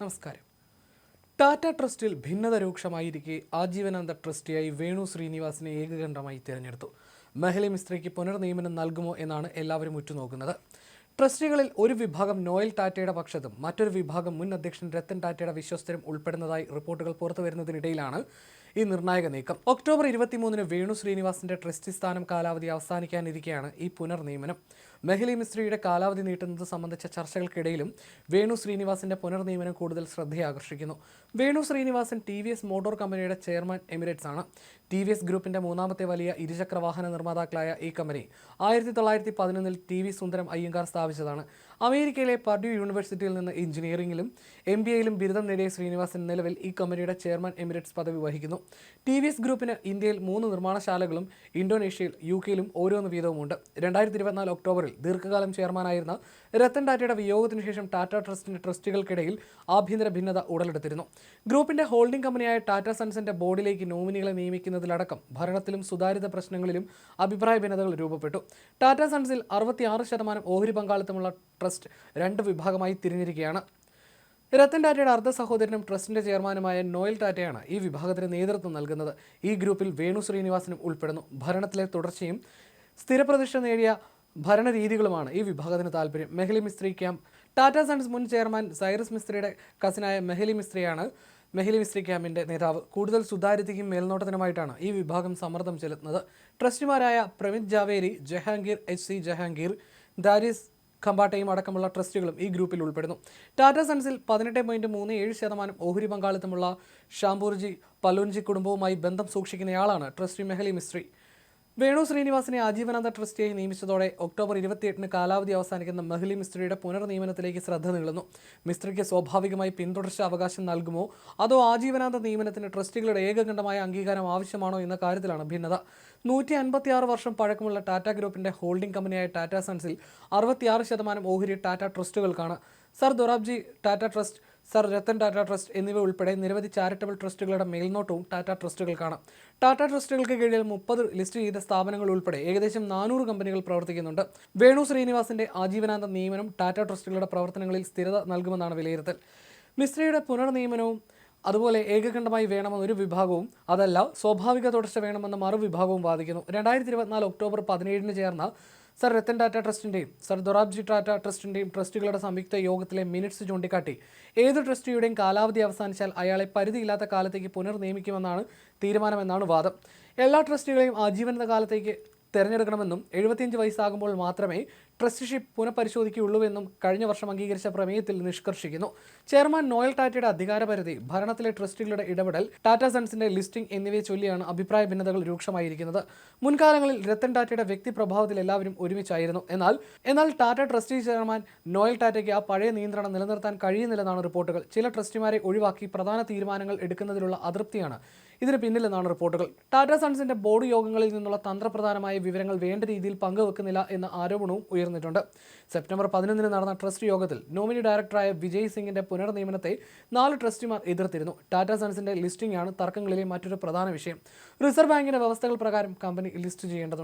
നമസ്കാരം. ടാറ്റ ട്രസ്റ്റിൽ ഭിന്നത രൂക്ഷമായിരിക്കെ ആജീവനാന്ത ട്രസ്റ്റിയായി വേണു ശ്രീനിവാസിനെ ഏകകണ്ഠമായി തിരഞ്ഞെടുത്തു. മെഹലി മിസ്ത്രിക്ക് പുനർനിയമനം നൽകുമോ എന്നാണ് എല്ലാവരും ഉറ്റുനോക്കുന്നത്. ട്രസ്റ്റികളിൽ ഒരു വിഭാഗം നോയൽ ടാറ്റയുടെ പക്ഷത്തും മറ്റൊരു വിഭാഗം മുൻ അധ്യക്ഷൻ രത്തൻ ടാറ്റയുടെ വിശ്വസ്തരും ഉൾപ്പെടുന്നതായി റിപ്പോർട്ടുകൾ പുറത്തുവരുന്നതിനിടയിലാണ് ഈ നിർണായക നീക്കം. ഒക്ടോബർ ഇരുപത്തിമൂന്നിന് വേണു ശ്രീനിവാസിന്റെ ട്രസ്റ്റി സ്ഥാനം കാലാവധി അവസാനിക്കാനിരിക്കെയാണ് ഈ പുനർനിയമനം. മെഹലി മിസ്ത്രിയുടെ കാലാവധി നീട്ടുന്നത് സംബന്ധിച്ച ചർച്ചകൾക്കിടയിലും വേണു ശ്രീനിവാസിന്റെ പുനർനിയമനം കൂടുതൽ ശ്രദ്ധയാകർഷിക്കുന്നു. Venu Srinivasan T V S motor കമ്പനിയുടെ ചെയർമാൻ എമിറേറ്റ്സ് ആണ് ടി വി എസ് ഗ്രൂപ്പിന്റെ മൂന്നാമത്തെ വലിയ ഇരുചക്ര വാഹന നിർമ്മാതാക്കളായ ഈ കമ്പനി ആയിരത്തി തൊള്ളായിരത്തി പതിനൊന്നിൽ ടി വി സുന്ദരം അയ്യങ്കാർ സ്ഥാപിച്ചതാണ്. അമേരിക്കയിലെ പർഡ്യൂ യൂണിവേഴ്സിറ്റിയിൽ നിന്ന് എഞ്ചിനീയറിംഗിലും എം ബി എയിലും ബിരുദം നേടിയ ശ്രീനിവാസൻ നിലവിൽ ഈ കമ്പനിയുടെ ചെയർമാൻ എമിറേറ്റ്സ് പദവി വഹിക്കുന്നു. ടി വി എസ് ഗ്രൂപ്പിന് ഇന്ത്യയിൽ മൂന്ന് നിർമ്മാണശാലകളും ഇന്തോനേഷ്യയിൽ യു കെയിലും ഓരോന്ന് വീതവുമുണ്ട്. രണ്ടായിരത്തി ഇരുപത്തിനാല് ഒക്ടോബറിൽ ദീർഘകാലം ചെയർമാനായിരുന്ന രത്തൻ ടാറ്റയുടെ വിയോഗത്തിന് ശേഷം ടാറ്റ ട്രസ്റ്റിന്റെ ട്രസ്റ്റുകൾക്കിടയിൽ ആഭ്യന്തര ഭിന്നത ഉടലെടുത്തിരുന്നു. ഗ്രൂപ്പിന്റെ ഹോൾഡിംഗ് കമ്പനിയായ ടാറ്റ സൺസിന്റെ ബോർഡിലേക്ക് നോമിനികളെ നിയമിക്കുന്നതിലടക്കം ഭരണത്തിലും സുതാര്യത പ്രശ്നങ്ങളിലും അഭിപ്രായ ഭിന്നതകൾ രൂപപ്പെട്ടു. ടാറ്റ സൺസിൽ അറുപത്തിയാറ് ശതമാനം ഓഹരി പങ്കാളിത്തമുള്ള ട്രസ്റ്റ് രണ്ട് വിഭാഗമായി തിരിഞ്ഞിരിക്കുകയാണ്. രത്തൻ ടാറ്റയുടെ അർദ്ധ സഹോദരനും ട്രസ്റ്റിന്റെ ചെയർമാനുമായ നോയൽ ടാറ്റയാണ് ഈ വിഭാഗത്തിന് നേതൃത്വം നൽകുന്നത്. ഈ ഗ്രൂപ്പിൽ വേണു ശ്രീനിവാസനും ഉൾപ്പെടുന്നു. ഭരണത്തിലെ തുടർച്ചയും സ്ഥിരപ്രതിഷ്ഠ നേടിയ ഭരണരീതികളുമാണ് ഈ വിഭാഗത്തിന് താല്പര്യം. മെഹലി മിസ്ത്രി ക്യാമ്പ്. ടാറ്റ സൺസ് മുൻ ചെയർമാൻ സൈറസ് മിസ്ത്രിയുടെ കസിനായ മെഹലി മിസ്ത്രിയാണ് മെഹലി മിസ്ത്രി ക്യാമ്പിന്റെ നേതാവ്. കൂടുതൽ സുതാര്യതയ്ക്കും മേൽനോട്ടത്തിനുമായിട്ടാണ് ഈ വിഭാഗം സമ്മർദ്ദം ചെലുത്തുന്നത്. ട്രസ്റ്റിമാരായ പ്രമിത് ജാവേരി ജഹാംഗീർ എച്ച് സി ജഹാംഗീർ ദാരിസ് ഖമ്പാട്ടയും അടക്കമുള്ള ട്രസ്റ്റുകളും ഈ ഗ്രൂപ്പിൽ ഉൾപ്പെടുന്നു. ടാറ്റ സൺസിൽ പതിനെട്ട് പോയിന്റ് മൂന്ന് ഏഴ് ശതമാനം ഓഹരി പങ്കാളിത്തമുള്ള ഷാംപൂർജി പലോൻജി കുടുംബവുമായി ബന്ധം സൂക്ഷിക്കുന്നയാളാണ് ട്രസ്റ്റി മെഹലി മിസ്ത്രി. വേണു ശ്രീനിവാസിനെ ആജീവനാന്ത ട്രസ്റ്റിയായി നിയമിച്ചതോടെ ഒക്ടോബർ ഇരുപത്തിയെട്ടിന് കാലാവധി അവസാനിക്കുന്ന മെഹ്ലി മിസ്ത്രിയുടെ പുനർനിയമനത്തിലേക്ക് ശ്രദ്ധ നീളുന്നു. മിസ്ത്രിക്ക് സ്വാഭാവികമായി പിന്തുടർച്ച അവകാശം നൽകുമോ? അതോ ആജീവനാന്ത നിയമനത്തിന് ട്രസ്റ്റികളുടെ ഏകകണ്ഠമായ അംഗീകാരം ആവശ്യമാണോ എന്ന കാര്യത്തിലാണ് ഭിന്നത. നൂറ്റി അൻപത്തിയാറ് വർഷം പഴക്കമുള്ള ടാറ്റ ഗ്രൂപ്പിന്റെ ഹോൾഡിംഗ് കമ്പനിയായ ടാറ്റ സൺസിൽ അറുപത്തിയാറ് ശതമാനം ഓഹരി Tata ട്രസ്റ്റുകൾക്കാണ്. Sir Dorabji Tata trust sir Ratan Tata trust എന്നിവ ഉൾപ്പെടെ നിരവധി ചാരിറ്റബിൾ ട്രസ്റ്റുകളുടെ മേൽനോട്ടവും ടാറ്റ ട്രസ്റ്റുകൾക്കാണ് ടാറ്റ ട്രസ്റ്റുകൾക്ക് കീഴിൽ മുപ്പത് ലിസ്റ്റ് ചെയ്ത സ്ഥാപനങ്ങൾ ഉൾപ്പെടെ ഏകദേശം നാനൂറ് കമ്പനികൾ പ്രവർത്തിക്കുന്നുണ്ട്. വേണു ശ്രീനിവാസിന്റെ ആജീവനാന്ത നിയമനം ടാറ്റ ട്രസ്റ്റുകളുടെ പ്രവർത്തനങ്ങളിൽ സ്ഥിരത നൽകുമെന്നാണ് വിലയിരുത്തൽ. മിസ്ത്രിയുടെ പുനർനിയമനവും അതുപോലെ ഏകകണ്ഠമായി വേണമെന്ന ഒരു വിഭാഗവും അതല്ല സ്വാഭാവിക തുടർച്ച വേണമെന്ന മറുവിഭാഗവും വാദിക്കുന്നു രണ്ടായിരത്തി ഇരുപത്തിനാല് ഒക്ടോബർ പതിനേഴിന് ചേർന്ന സർ രത്തൻ ടാറ്റ ട്രസ്റ്റിന്റെയും സർ ദൊറാബ്ജി ടാറ്റ ട്രസ്റ്റിന്റെയും ട്രസ്റ്റുകളുടെ സംയുക്ത യോഗത്തിലെ മിനിറ്റ്സ് ചൂണ്ടിക്കാട്ടി. ഏത് ട്രസ്റ്റിയുടെയും കാലാവധി അവസാനിച്ചാൽ അയാളെ പരിധിയില്ലാത്ത കാലത്തേക്ക് പുനർനിയമിക്കുമെന്നാണ് തീരുമാനമെന്നാണ് വാദം. എല്ലാ ട്രസ്റ്റികളെയും ആജീവനത കാലത്തേക്ക് തെരഞ്ഞെടുക്കണമെന്നും എഴുപത്തിയഞ്ച് വയസ്സാകുമ്പോൾ മാത്രമേ ട്രസ്റ്റിഷിപ്പ് പുനഃപരിശോധിക്കുകയുള്ളൂവെന്നും കഴിഞ്ഞ വർഷം അംഗീകരിച്ച പ്രമേയത്തിൽ നിഷ്കർഷിക്കുന്നു. ചെയർമാൻ നോയൽ ടാറ്റയുടെ അധികാരപരിധി ഭരണത്തിലെ ട്രസ്റ്റികളുടെ ഇടപെടൽ ടാറ്റ സൺസിന്റെ ലിസ്റ്റിംഗ് എന്നിവയെ ചൊല്ലിയാണ് അഭിപ്രായ ഭിന്നതകൾ രൂക്ഷമായിരിക്കുന്നത്. മുൻകാലങ്ങളിൽ രത്തൻ ടാറ്റയുടെ വ്യക്തി പ്രഭാവത്തിൽ എല്ലാവരും ഒരുമിച്ചായിരുന്നു. എന്നാൽ എന്നാൽ ടാറ്റ ട്രസ്റ്റി ചെയർമാൻ നോയൽ ടാറ്റയ്ക്ക് ആ പഴയ നിയന്ത്രണം നിലനിർത്താൻ കഴിയുന്നില്ലെന്നാണ് റിപ്പോർട്ടുകൾ. ചില ട്രസ്റ്റിമാരെ ഒഴിവാക്കി പ്രധാന തീരുമാനങ്ങൾ എടുക്കുന്നതിലുള്ള അതൃപ്തിയാണ് ഇതിന് പിന്നിലെന്നാണ് റിപ്പോർട്ടുകൾ. ടാറ്റ സൺസിന്റെ ബോർഡ് യോഗങ്ങളിൽ നിന്നുള്ള തന്ത്രപ്രധാനമായ വിവരങ്ങൾ വേണ്ട രീതിയിൽ പങ്കുവെക്കുന്നില്ല എന്ന ആരോപണവും ഉയർന്നിട്ടുണ്ട്. സെപ്റ്റംബർ പതിനൊന്നിന് നടന്ന ട്രസ്റ്റ് യോഗത്തിൽ നോമിനി ഡയറക്ടറായ വിജയ് സിംഗിന്റെ പുനർനിയമനത്തെ നാല് ട്രസ്റ്റിമാർ എതിർത്തിരുന്നു. ടാറ്റ സൺസിന്റെ ലിസ്റ്റിംഗ് ആണ് തർക്കങ്ങളിലെ മറ്റൊരു പ്രധാന വിഷയം. റിസർവ് ബാങ്കിന്റെ വ്യവസ്ഥകൾ പ്രകാരം കമ്പനി ലിസ്റ്റ് ചെയ്യേണ്ടതുണ്ട്.